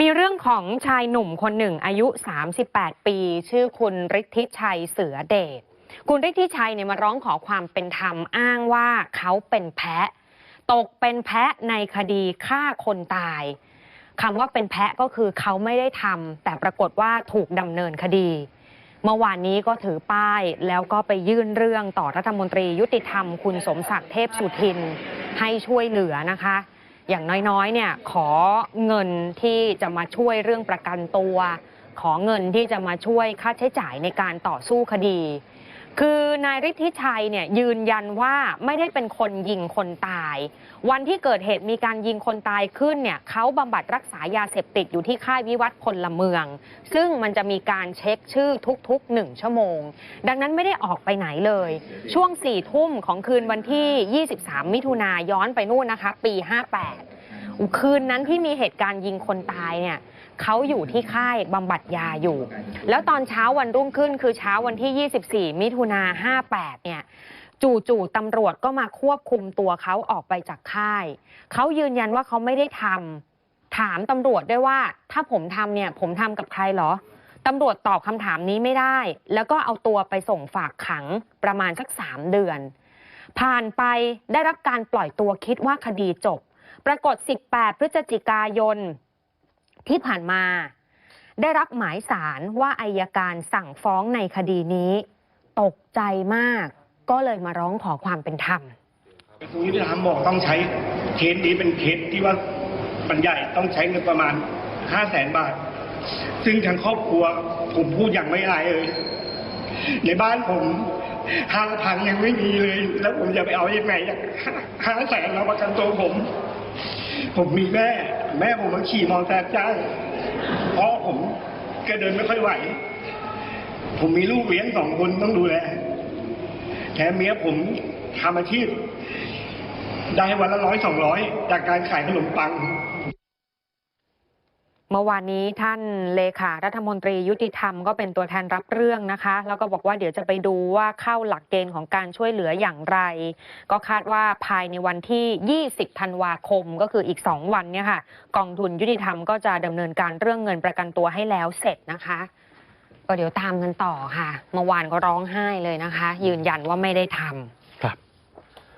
มีเรื่องของชายหนุ่มคนหนึ่งอายุ 38 ปี ชื่อคุณฤทธิชัยเสือเดช คุณฤทธิชัยเนี่ยมาร้องขอความเป็นธรรมอ้างว่าเขาเป็นแพะ ตกเป็นแพะในคดีฆ่าคนตายคำว่าเป็นแพะก็คือเขาไม่ได้ทำแต่ปรากฏว่าถูกดำเนินคดี เมื่อวานนี้ก็ถือป้ายแล้วก็ไปยื่นเรื่องต่อรัฐมนตรียุติธรรม คุณสมศักดิ์เทพสุทิน ให้ช่วยเหลือนะคะ อย่างน้อยๆ เนี่ยขอเงินที่จะมาช่วยเรื่องประกันตัว ขอเงินที่จะมาช่วยค่าใช้จ่ายในการต่อสู้คดี คือนายฤทธิชัยเนี่ยยืนยันว่าไม่ได้เป็นคนยิงคนตาย วันที่เกิดเหตุมีการยิงคนตายขึ้นเนี่ยเขาบำบัดรักษายาเสพติดอยู่ที่ค่ายวิวัฒน์พลเมือง ซึ่งมันจะมีการเช็คชื่อทุกๆหนึ่งชั่วโมง ดังนั้นไม่ได้ออกไปไหนเลย ช่วง4ี่ทุ่มของคืนวันที่ 23 มิถุนาย้อนไปนู่นนะคะ ปี 58 คืนนั้นที่มีเหตุการณ์ยิงคนตายเนี่ยเขาอยู่ที่ค่ายบำบัดยาอยู่ แล้วตอนเช้าวันรุ่งขึ้นคือเช้าวันที่ 24 มิถุนา58 เนี่ยจู่ๆตำรวจก็มาควบคุมตัวเขาออกไปจากค่าย เขายืนยันว่าเขาไม่ได้ทำ ถามตำรวจด้วยว่า ถ้าผมทำเนี่ยผมทำกับใครเหรอ ตำรวจตอบคำถามนี้ไม่ได้ แล้วก็เอาตัวไปส่งฝากขังประมาณสักสามเดือน ผ่านไปได้รับการปล่อยตัวคิดว่าคดีจบ ปรากฏ 18 พฤศจิกายนที่ผ่านมา ได้รับหมายสารว่าอายการสั่งฟ้องในคดีนี้ ตกใจมาก ก็เลยมาร้องขอความเป็นธรรมกระทรวงยุติธรรมบอกต้องใช้เคสนี้เป็นเคสที่ว่ามันใหญ่ต้องใช้เงินประมาณห้าแสนบาท ซึ่งทางครอบครัวผมพูดอย่างไม่อายเลย ในบ้านผมห้าพันยังไม่มีเลย แล้วผมจะไปเอายังไงห้าแสนมาประกันตัวผม ผมมีแม่ แม่ผมมาขี่มอเตอร์ไซค์จ้างพ่อผมก็เดินไม่ค่อยไหว ผมมีลูกเลี้ยงสองคนต้องดูแลแถมเมียผมทำอาชีพ ได้วันละร้อยสองร้อยจากการขายขนมปัง เมื่อวานนี้ท่านเลขารัฐมนตรียุติธรรมก็เป็นตัวแทนรับเรื่องนะคะ แล้วก็บอกว่าเดี๋ยวจะไปดูว่าเข้าหลักเกณฑ์ของการช่วยเหลืออย่างไร ก็คาดว่าภายในวันที่ 20 ธันวาคมก็คืออีก 2 วันเนี่ยค่ะกองทุนยุติธรรมก็จะดำเนินการเรื่องเงินประกันตัวให้แล้วเสร็จนะคะ ก็เดี๋ยวตามกันต่อค่ะเมื่อวานก็ร้องไห้เลยนะคะ ยืนยันว่าไม่ได้ทำ